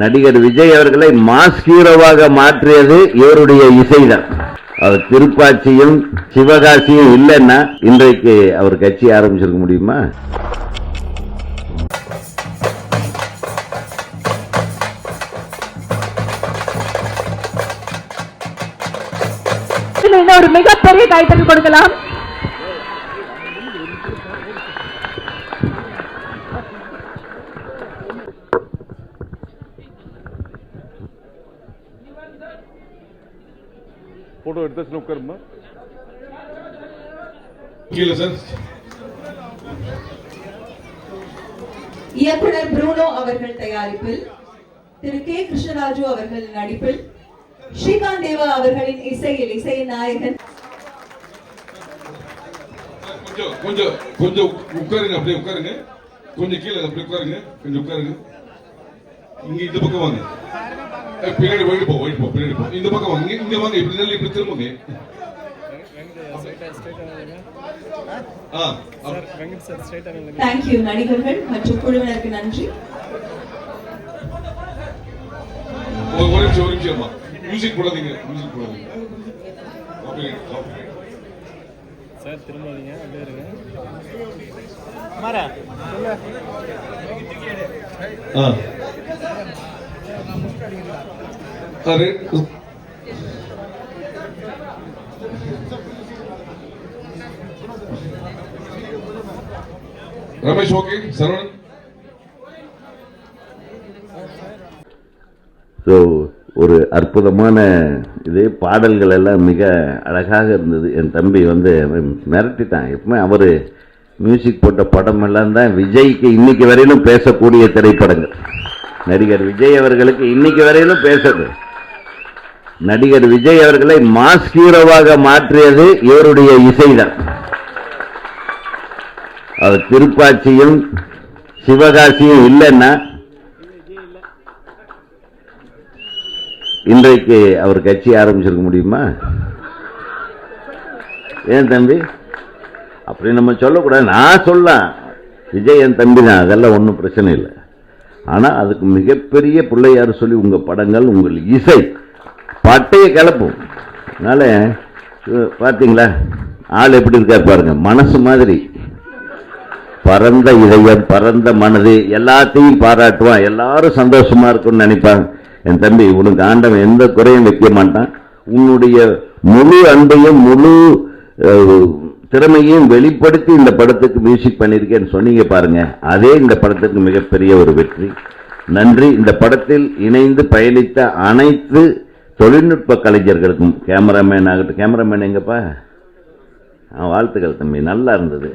நடிகர் விஜய் அவர்களை மாஸ் ஹீரோவாக மாற்றியது இவருடைய இசைதான். அவர் திருப்பாச்சியும் சிவகாசியும் இல்லைன்னா இன்றைக்கு அவர் கட்சி ஆரம்பிச்சிருக்க முடியுமா? ஒரு மிகப்பெரிய கைத்தறி கொடுக்கலாம்? போட்டோ எடுத்து உட்காருமா? இயக்குனர் ப்ரூனோ அவர்கள் தயாரிப்பில் திரு கே கிருஷ்ணராஜு அவர்கள் நடிப்பில் ஸ்ரீகாந்த் தேவா அவர்களின் இசையில் இசையின் நாயகன் கொஞ்சம் கொஞ்சம் கொஞ்சம் உட்காருங்க அப்படியே உட்காருங்க. கொஞ்சம் கீழே அப்படியே உட்காருங்க. கொஞ்சம் உட்காருங்க. இங்க இந்த பக்கம் வாங்க. பின்னாடி போயிட்டு போ போயிட்டு போ பின்னாடி போ. இந்த பக்கம் வாங்க. இங்க- வாங்க. இப்படி நல்ல இப்படி திரும்புங்க தேங்க்யூ நடிகர்கள் மற்றும் குழுவினருக்கு நன்றி. ஒரு நிமிஷம் ஒரு நிமிஷம் மியூசிக் போடாதீங்க மியூசிக் போடாதீங்க. சார் திரும்பாதீங்க அப்படியே இருங்க. ஆ. அரே ரமேஷ் ஓகே. சரவணன். ஸோ ஒரு அற்புதமான இது பாடல்கள் எல்லாம் மிக அழகாக இருந்தது. என் தம்பி வந்து அவன் மிரட்டிட்டான். எப்பவுமே அவர் மியூசிக் போட்ட படம் எல்லாம் தான் விஜய்க்கு இன்னைக்கு வரையிலும் பேசக்கூடிய திரைப்படங்கள். நடிகர் விஜய் அவர்களுக்கு இன்னைக்கு வரையிலும் பேசுது. நடிகர் விஜய் அவர்களை மாஸ் ஹீரோவாக மாற்றியது இவருடைய இசைதான். அவர் திருப்பாச்சியும் சிவகாசியும் இல்லைன்னா இன்றைக்கு அவர் கட்சி ஆரம்பிச்சிருக்க முடியுமா? ஏன் தம்பி? அப்படி நம்ம சொல்லக்கூடாது. நான் சொல்லலாம். விஜய் என் தம்பி தான். அதெல்லாம் ஒன்றும் பிரச்சனை இல்லை. ஆனால் அதுக்கு மிகப்பெரிய பிள்ளையார் சொல்லி உங்கள் படங்கள் உங்கள் இசை. பட்டையை கிளப்பும் அதனால் பார்த்தீங்களா ஆள் எப்படி இருக்கார் பாருங்க மனசு மாதிரி. பரந்த இதயம் பரந்த மனது எல்லாத்தையும் பாராட்டுவான் எல்லாரும் சந்தோஷமாக இருக்கும்னு நினைப்பாங்க. என் தம்பி உனக்கு ஆண்டவன் எந்த குறையும் வைக்க மாட்டான். உன்னுடைய முழு அன்பையும் முழு திறமையும் வெளிப்படுத்தி இந்த படத்துக்கு மியூசிக் பண்ணியிருக்கேன்னு சொன்னீங்க பாருங்க. அதே இந்த படத்துக்கு மிகப்பெரிய ஒரு வெற்றி. நன்றி. இந்த படத்தில் இணைந்து பயணித்த அனைத்து தொழில்நுட்ப கலைஞர்களுக்கும் கேமராமேன் ஆகட்டும். கேமராமேன் எங்கப்பா? வாழ்த்துக்கள் தம்பி. நல்லா இருந்தது.